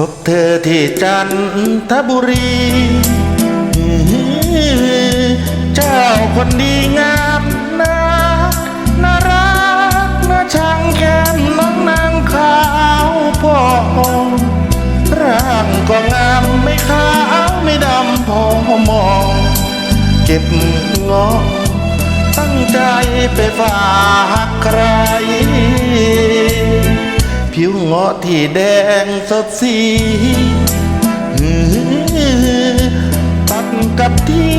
พบเธอที่จันทบุรี เจ้าคนดีงามนะน่ารักน่าช่างแก้มน้องนางขาวพองร่างก็งามไม่ขาวไม่ดำพอมอง เก็บงาะตั้งใจไปฝากใคร ผิวเงาะที่แดงสดสีตัดกับที่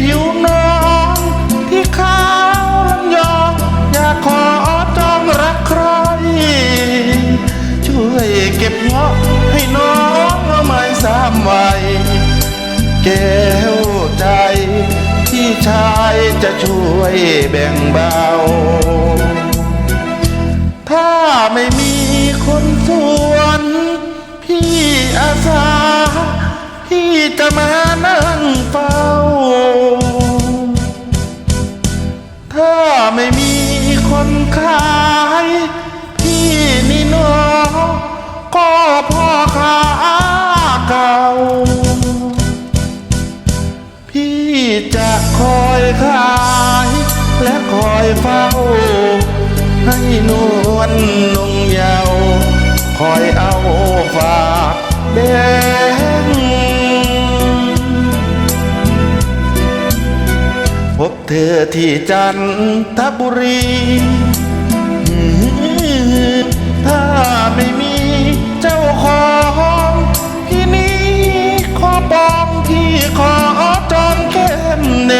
ผิวน้องที่ขาวลำยองอยากขอจองรักใคร ช่วยเก็บเงาะให้น้องเอาไม้สามไว้แก้วใจที่ชายจะช่วยแบ่งเบา ถ้าไม่มี อาสาพี่จะมานั่งเฝ้า ถ้าไม่มีคนขายพี่นี่เนอก็พ่อค้าเก่า พี่จะคอยขายและคอยเฝ้า เธอที่จันทบุรีถ้าไม่มีเจ้าของพี่นี้ขอปองพี่ขอจองแก้มแด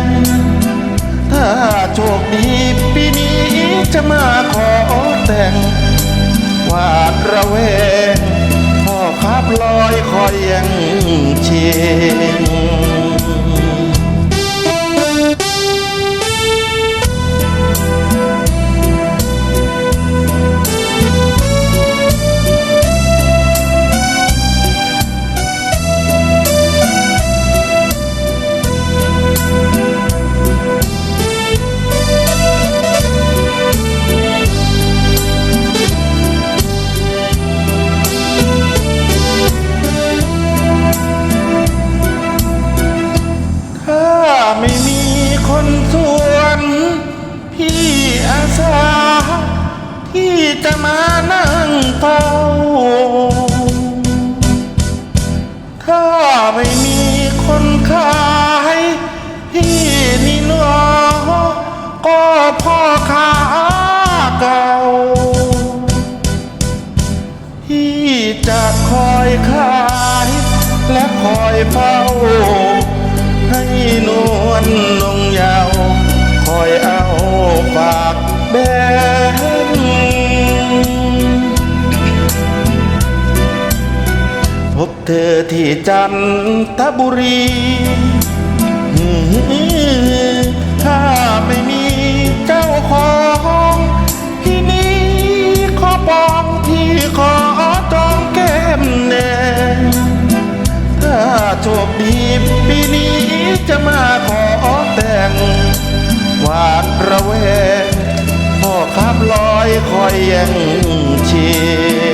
งถ้าโชคดีปีนี้จะมาขอแต่งวาดระแวงพ่อขับลอยคอยยังเชียง ไม่มีคนสวน พี่อาสา ที่จะมานั่งเฝ้าถ้าไม่มีคนขายพี่นี่นอก็พ่อค้าเก่าพี่จะคอยขายและคอยเฝ้า ให้นวลนงยาว คอยเอาฝากแบงพบเธอที่จันทบุรี ระแวงพ่อขับลอยคอยยังเชีย